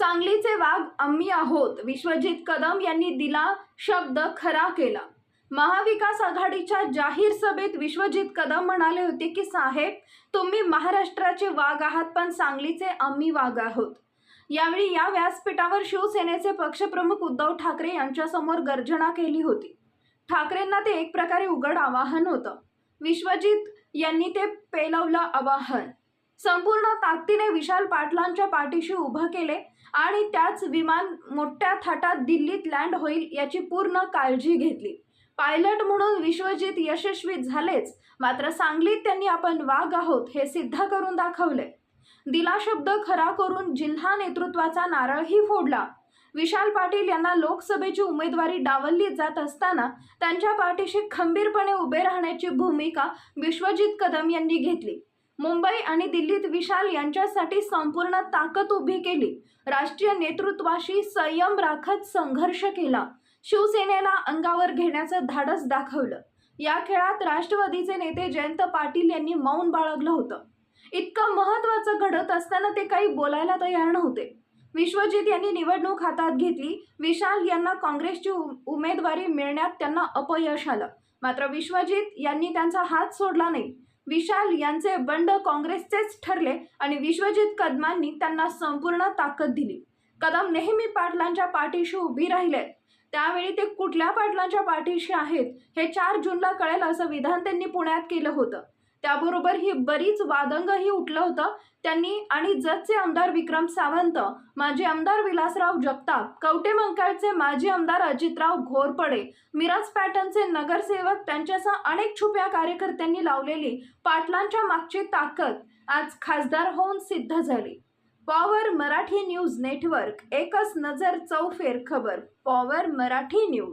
सांगलीचे वाघ आम्ही आहोत. विश्वजित कदम यांनी दिला शब्द खरा केला. महाविकास आघाडीच्या जाहीर सभेत विश्वजित कदम म्हणाले होते की साहेब तुम्ही महाराष्ट्राचे वाघ आहात पण सांगलीचे आम्ही वाघ आहोत. यावेळी या व्यासपीठावर शिवसेनेचे पक्षप्रमुख उद्धव ठाकरे यांच्यासमोर गर्जना केली होती. ठाकरेंना ते एक प्रकारे उघड आवाहन होतं. विश्वजित यांनी ते पेलवलं आवाहन. संपूर्ण ताकदीने विशाल पाटलांच्या पाठीशी उभं केले आणि त्याच विमान मोठ्या थाटात दिल्लीत लँड होईल याची पूर्ण काळजी घेतली. पायलट म्हणून विश्वजित यशस्वी झालेच मात्र सांगलीत त्यांनी आपण वाघ आहोत हे सिद्ध करून दाखवले. दिला शब्द खरा करून जिल्हा नेतृत्वाचा नारळही फोडला. विशाल पाटील यांना लोकसभेची उमेदवारी डावलली जात असताना त्यांच्या पाठीशी खंबीरपणे उभे राहण्याची भूमिका विश्वजित कदम यांनी घेतली. मुंबई आणि दिल्लीत विशाल यांच्यासाठी संपूर्ण ताकद उभी केली. राष्ट्रीय नेतृत्वाशी संयम राखत संघर्ष केला. शिवसेनेला अंगावर घेण्याचं धाडस दाखवलं. या खेळात राष्ट्रवादीचे नेते जयंत पाटील यांनी मौन बाळगलं होतं. इतकं महत्त्वाचं घडत असताना ते काही बोलायला तयार नव्हते. विश्वजित यांनी निवडणूक हातात घेतली. विशाल यांना काँग्रेसची उमेदवारी मिळण्यात त्यांना अपयश आलं. मात्र विश्वजित यांनी त्यांचा हात सोडला नाही. विशाल यांचे बंड काँग्रेसचेच ठरले आणि विश्वजित कदमांनी त्यांना संपूर्ण ताकद दिली. कदम नेहमी पाटलांच्या पाठीशी उभी राहिले. त्यावेळी ते कुठल्या पाटलांच्या पाठीशी आहेत हे चार जूनला कळेल असं विधान त्यांनी पुण्यात केलं होतं. त्याबरोबर ही बरीच वादंगही उठलं होतं. त्यांनी आणि जतचे आमदार विक्रम सावंत माजी आमदार विलासराव जगताप कवटे मंकाळचे माजी आमदार अजितराव घोरपडे मिराज पॅटर्नचे नगरसेवक त्यांच्यासह अनेक छुप्या कार्यकर्त्यांनी लावलेली पाटलांच्या मागची ताकद आज खासदार होऊन सिद्ध झाली. पॉवर मराठी न्यूज नेटवर्क एकच नजर चौफेर खबर पॉवर मराठी न्यूज.